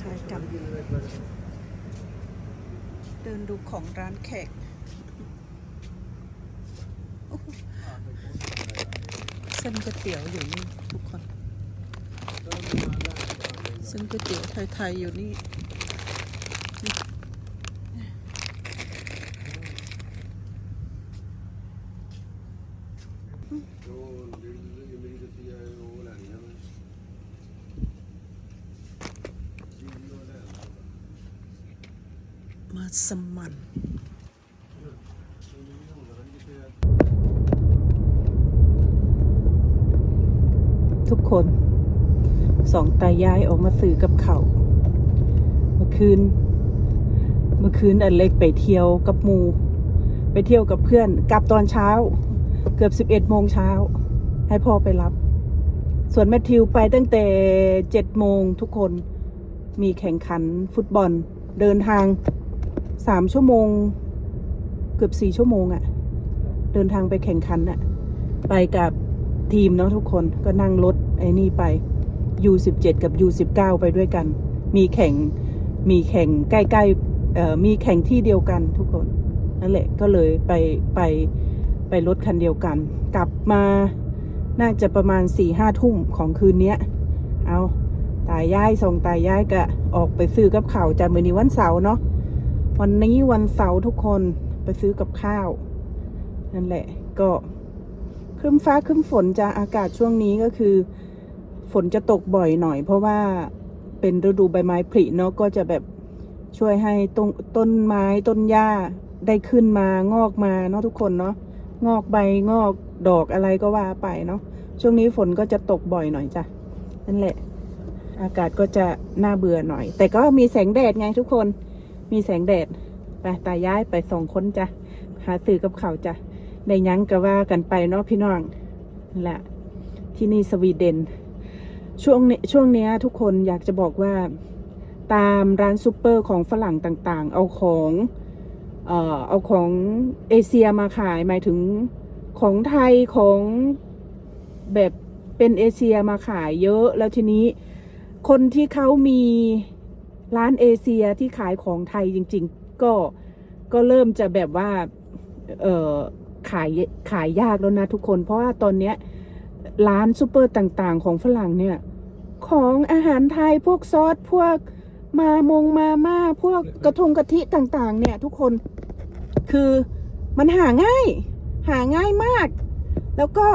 ทายกันเดินดูของร้านแขกเส้นก๋วยเตี๋ยวอยู่นี่ทุกคนเส้นก๋วยเตี๋ยวไทยๆอยู่นี่ สมันทุกคนสองตายายออกมาสื่อกับเขาเมื่อคืน เมื่อคืนอันเล็กไปเที่ยวกับมู ไปเที่ยวกับเพื่อน กลับตอนเช้า เกือบสิบเอ็ดโมงเช้า ให้พ่อไปรับ ส่วนแมทธิวไปตั้งแต่เจ็ดโมงทุกคนมีแข่งขันฟุตบอลเดินทาง สามชั่วโมง เกือบสี่ชั่วโมงอะ่ะ เดินทางไปแข่งขันอะ่ะ ไปกับทีมเนาะทุกคนก็นั่งรถไอ้นี่ไป U17 กับ U19 ไปด้วยกัน มีแข่งมีแข่งใกล้ๆเอ่อมีแข่งที่เดียวกันทุกคนนั่นแหละก็เลยไปไปไปรถคันเดียวกัน กลับมาน่าจะประมาณสี่ห้าทุ่มของคืนเนี้ยเอาตายายส่งตายายก็ออกไปซื้อกับข้าวจากมือนี้วันเสาร์เนาะ วันนี้วันเสาร์ทุกคนไปซื้อกับข้าว นั่นแหละ ก็ครึ้มฟ้าครึ้มฝนจะอากาศช่วงนี้ก็คือ ฝนจะตกบ่อยหน่อย เพราะว่าเป็นฤดูใบไม้ผลิเนาะก็จะแบบช่วยให้ต้นต้นไม้ต้นหญ้าได้ขึ้นมางอกมาเนาะทุกคนเนาะงอกใบงอกดอกอะไรก็ว่าไปเนาะช่วงนี้ฝนก็จะตกบ่อยหน่อยจ้ะนั่นแหละ อากาศก็จะน่าเบื่อหน่อย แต่ก็มีแสงแดดไงทุกคน มีแสงแดดไปตาย้ายไปสองคนจ้ะหาสื่อกับเขาจ้ะในยั้งก็ว่ากันไปเนาะพี่น้องแหละที่นี่สวีเดน ช่วงนี้ช่วงเนี้ยทุกคนอยากจะบอกว่าตามร้านซูเปอร์ของฝรั่งต่างๆ เอาของเอ่อเอาของเอเชียมาขายหมายถึงของไทยของแบบเป็นเอเชียมาขายเยอะแล้วทีนี้คนที่เขามี ร้านเอเชียที่ขายของไทยจริง ๆ ก็ก็เริ่มจะแบบว่าเออขายขายยากแล้วนะทุกคน เพราะว่าตอนเนี้ยร้านซูเปอร์ต่างๆ ของฝรั่งเนี่ย ของอาหารไทยพวกซอสพวกมามงมาม่าพวกกระทงกะทิต่างๆ เนี่ยทุกคนคือมันหาง่าย หาง่ายมาก แล้วก็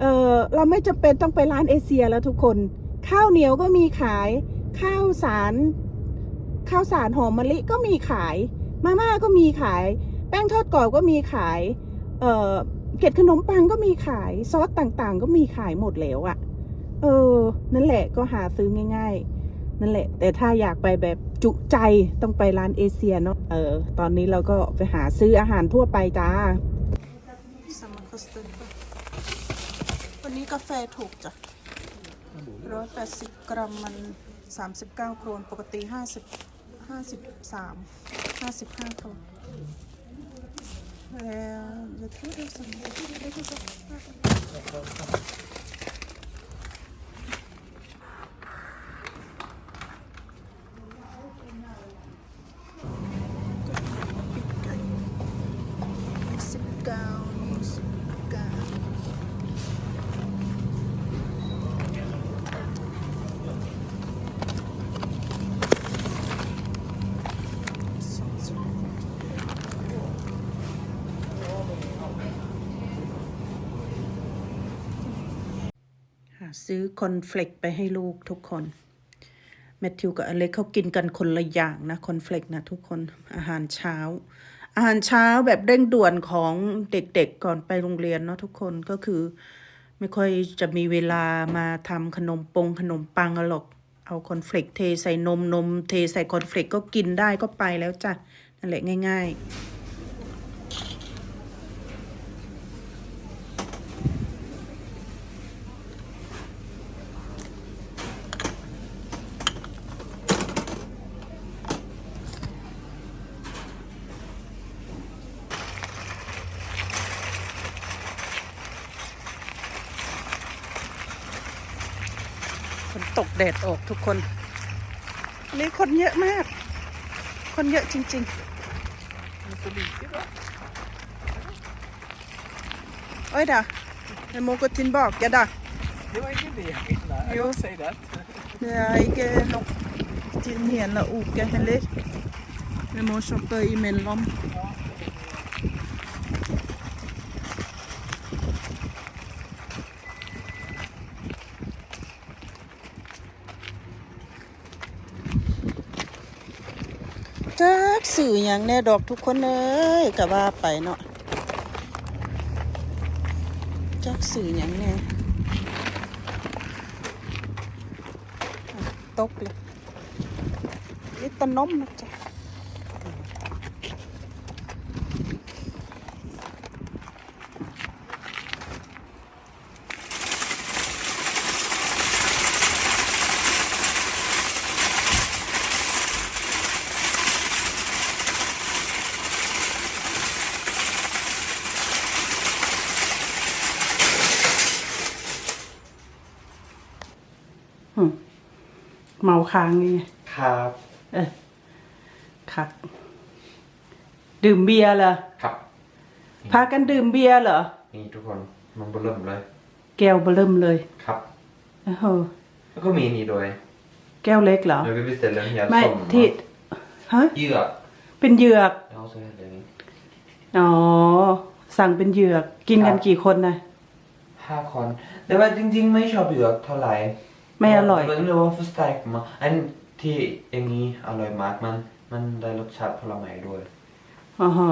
เออเราไม่จำเป็นต้องไปร้านเอเชียแล้วทุกคน ข้าวเหนียวก็มีขาย ข้าวสารข้าวสารหอมมะลิก็มีขาย มาม่าก็มีขาย แป้งทอดกรอบก็มีขาย เอ่อเกล็ดขนมปังก็มีขายซอสต่างๆ ก็มีขายหมดแล้วอะ่ะ เออ นั่นแหละก็หาซื้อง่าย ๆ นั่นแหละ แต่ถ้าอยากไปแบบจุใจต้องไปร้านเอเชียเนาะเออ ตอนนี้เราก็ไปหาซื้ออาหารทั่วไปจ้าสมาคสเตอร์วันนี้กาแฟถูกจ้ะร้อยแปดสิบกรัมมัน สามสิบเก้าโครน ปกติห้าสิบห้าสิบสามห้าสิบห้าโครนแล้วจะพูดได้สักหน่อยได้ที่สักสิ ซื้อคอนเฟลกไปให้ลูกทุกคนแมทธิวกับอเล็กเขากินกันคนละอย่างนะคอนเฟลกนะทุกคนอาหารเช้า อาหารเช้าแบบเร่งด่วนของเด็กๆก่อนไปโรงเรียนเนาะทุกคนก็คือ ไม่ค่อยจะมีเวลามาทำขนมปงขนมปังหรอกเอาคอนเฟลกเทใส่นมนม เทใส่คอนเฟลกก็กินได้ก็ไปแล้วจ้ะนั่นแหละง่าย ๆ ตกแดดออกทุกคน นี่คนเยอะมาก คนเยอะจริง Lite lite va? ๆ Oj då. Jeg må gå tilbake, da. Det var ikke det jeg ville. Jo. Jo. Si det. Det er ikke nok til en hel uke heller. Vi må shoppe imellom.จั สื่ออย่างแน่ดอกทุกคนเอ้ยกะว่าไปเนาะจักสื่ออย่างแน่ตกเลยนี่ตะนมนะจ๊ะ เมาค้างนี่ไงครับเออครับ ดื่มเบียร์เหรอครับ พากันดื่มเบียร์เหรอ นี่ทุกคนมันเริ่มเลย แก้วเบอเริ่มเลยครับโอ้โหแล้วก็มีนี่ด้วย แก้วเล็กเหรอแล้วก็พิเศษเรื่องยาไม่ส้มที่ฮะเหยือกเป็นเหยือกแล้วก็เดี๋ยวนี้อ๋อ สั่งเป็นเหยือก กินกันกี่คนนะ ห้าคน แต่ว่าจริง ๆ ไม่ชอบเหยือกเท่าไหร่ ไม่อร่อยมันเรียกว่าฟุตสไตล์มาอันที่อย่างนี้อร่อยมากมัน มันได้รสชาติผลไม้ด้วยอ๋อฮะ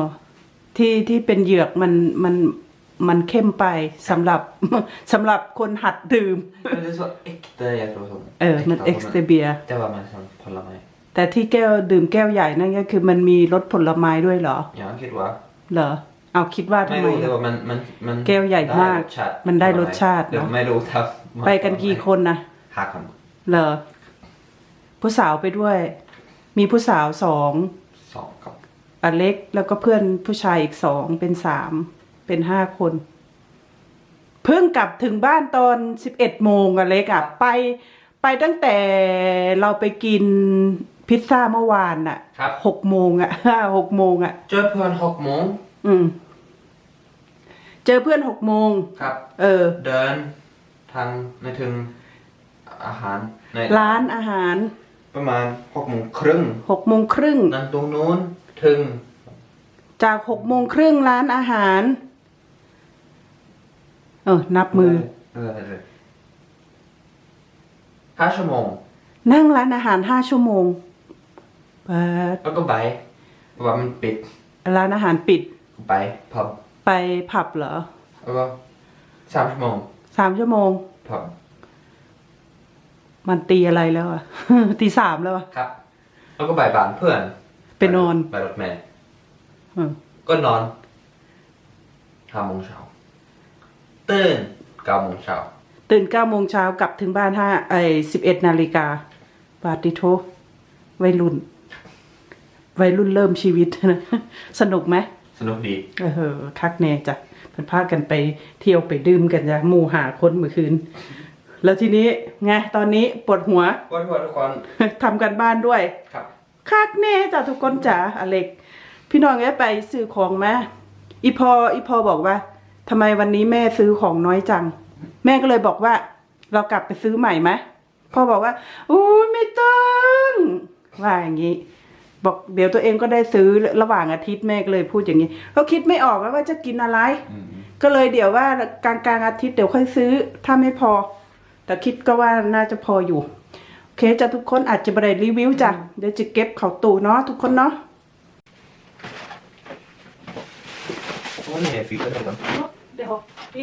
ที่ที่เป็นเหยือกมันมันมันเข้มไปสำหรับสำหรับคนหัดดื่มมันจะสดเอ็กเตอร์ jag tror som เออมันเอ็กซ์เตเบียแต่ว่ามัน som ผลไม้แต่ที่แก้วดื่มแก้วใหญ่นั่นก็คือมันมีรสผลไม้ด้วยเหรออย่างคิดว่าเหรอเอาคิดว่าทำไม่ไมรู้แต่ว่ามันมันมันแก้วใหญ่มากได้รสชติมันได้รสชาติเดี๋ยวเนอะไม่รู้ครับ ไปกันกี่คนนะ ห้าคน เหรอผู้สาวไปด้วย มีผู้สาวสองสองครับ อเล็กแล้วก็เพื่อนผู้ชายอีกสองเป็นสามเป็นห้าคน เพิ่งกลับถึงบ้านตอนสิบเอ็ดโมงอเล็กอะไปไปตั้งแต่เราไปกินพิซซ่าเมื่อวานอะครับ หกโมงอะ หกโมงอะเจอเพื่อนหกโมงอืม เจอเพื่อนหกโมง ครับ เออ เดินทางในถึง อาหารในร้านอาหารประมาณหกโมงครึ่งหกโมงครึ่งนั่นตรงนู้นถึง จากหกโมงครึ่งร้านอาหาร เออนับมือเออเออห้าชั่วโมง นั่งร้านอาหารห้าชั่วโมงเปิดแล้วก็ไปเพราะว่ามันปิด ร้านอาหารปิดก็ไปพับไปผับเหรอแล้วก็สามชั่วโมงสามชั่วโมงพับ มันตีอะไรแล้วอะ ตีสามแล้วอะ ครับ แล้วก็ไปบ้านเพื่อนไปนอน ไปรถเมล์อืมก็นอนห้าโมงเช้าตื่นเก้าโมงเช้าตื่นเก้าโมงเช้ากลับถึงบ้านห้าไอสิบเอ็ดนาฬิกาปาติโทวัยรุ่น วัยรุ่นเริ่มชีวิตนะ สนุกไหม สนุกดี เออคักแน่จ้ะเพิ่นพากันไปเที่ยวไปดื่มกันจ้ะหมู่หาคนเมื่อคืน แล้วทีนี้ไงตอนนี้ปวดหัววันวันทุกคนทำกันบ้านด้วย ครับคักแน่จ้ะทุกคนจ๋าอเล็ก พี่น้องแกไปซื้อของไหมอีพออีพอบอกว่าทำไมวันนี้แม่ซื้อของน้อยจัง แม่ก็เลยบอกว่า เรากลับไปซื้อใหม่ไหมพ่อบอกว่าอู้ยไม่ต้องว่าอย่างนี้บอกเดี๋ยวตัวเองก็ได้ซื้อระหว่างอาทิตย์แม่ก็เลยพูดอย่างนี้เขาคิดไม่ออกแล้วว่าจะกินอะไร ก็เลยเดี๋ยวว่ากลางกลางๆอาทิตย์เดี๋ยวค่อยซื้อถ้าไม่พอ แต่คิดก็ว่าน่าจะพออยู่ โอเคจ้ะทุกคนอาจจะไม่ได้รีวิวจ้ะเดี๋ยวจะเก็บเขาตู้เนาะทุกคนเนาะวันนี้ฟิกก็ได้ก่อนเดี๋ยวพี่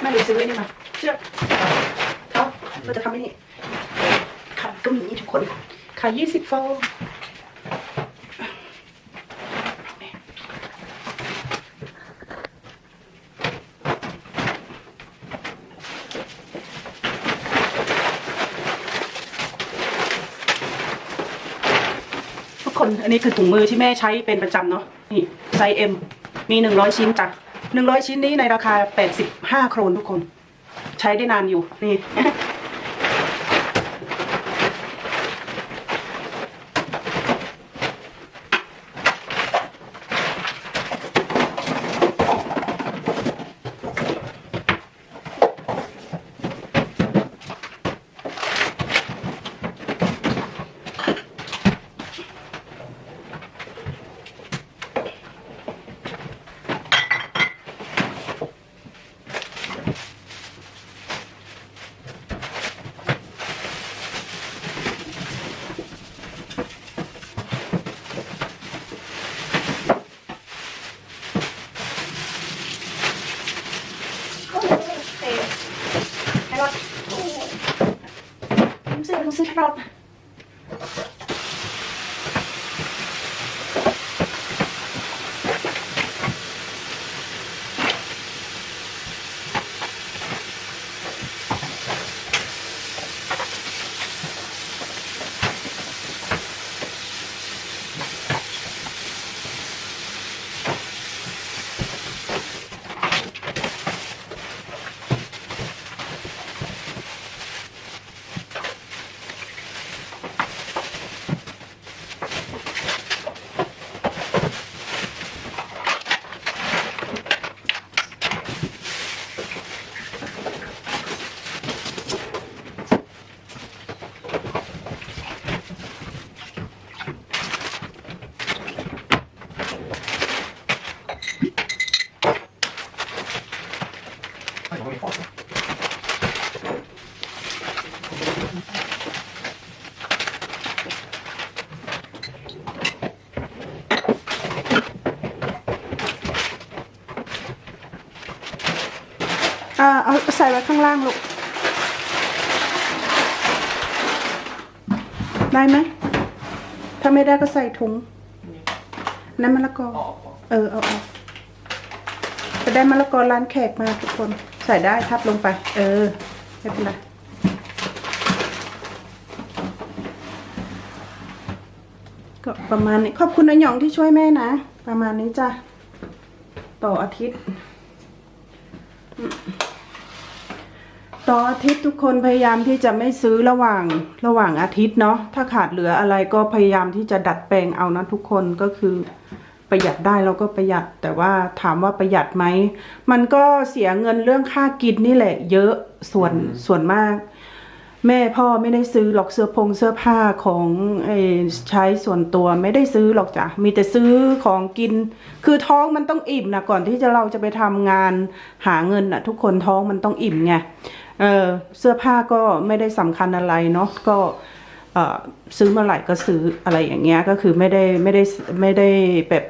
แม่หนูซื้อไอ้นี่มาเชือกเขา เราจะทำให้นี่ไข่ก็มีทุกคน ไข่ยี่สิบฟองทุกคนอันนี้คือถุงมือที่แม่ใช้เป็นประจำเนาะนี่ไซส์เอ็มมีหนึ่งร้อยชิ้นจ้ะหนึ่งร้อยชิ้นนี้ในราคาแปดสิบห้าโครนทุกคน ใช้ได้นานอยู่นี่ ซื้ อซื้อครับอ่าเอาใส่ไว้ข้างล่างลูก ได้ไหม ถ้าไม่ได้ก็ใส่ถุง น้ำมะละกอ เออ เอาเอาจะได้มะละกอร้านแขกมาทุกคน ใส่ได้ทับลงไป เออ ไม่เป็นไรก็ประมาณนี้ ขอบคุณนายหยองที่ช่วยแม่นะ ประมาณนี้จ้ะ ต่ออาทิตย์ ต่ออาทิตย์ทุกคนพยายามที่จะไม่ซื้อระหว่างระหว่างอาทิตย์เนาะถ้าขาดเหลืออะไรก็พยายามที่จะดัดแปลงเอานะทุกคนก็คือประหยัดได้เราก็ประหยัด แต่ว่าถามว่าประหยัดไหมมันก็เสียเงินเรื่องค่ากินนี่แหละ เยอะส่วนส่วนมาก แม่พ่อไม่ได้ซื้อหรอกเสื้อพงเสื้อผ้าของอใช้ส่วนตัวไม่ได้ซื้อหรอกจ้ะมีแต่ซื้อของกิน คือท้องมันต้องอิ่มนะก่อนที่จะเราจะไปทำงานหาเงินนะทุกคนท้องมันต้องอิ่มไง เออเสื้อผ้าก็ไม่ได้สำคัญอะไรเนาะก็เออซื้อเมื่อไหร่ก็ซื้ออะไรอย่างเงี้ยก็คือไม่ได้ไม่ได้ไม่ได้แบบ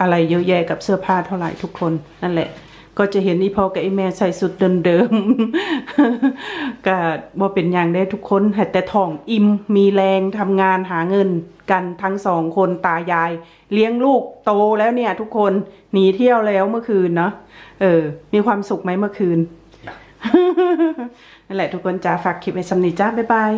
อะไรเยอะแยะกับเสื้อผ้าเท่าไหร่ทุกคนนั่นแหละ ก็จะเห็นอีพ่อกับไอแม่ใส่สุดเดิมๆ ก็บ่เป็นอย่างได้ทุกคนห้แต่ท้องอิ่มมีแรงทำงานหาเงินกันทั้งสองคนตายาย เลี้ยงลูกโตแล้วเนี่ย ทุกคนหนีเที่ยวแล้วเมื่อคืนเนาะเออ มีความสุขไหมเมื่อคืน นั่นแหละทุกคนจ้าฝากคลิปไว้สำนีจ้าบ๊ายบาย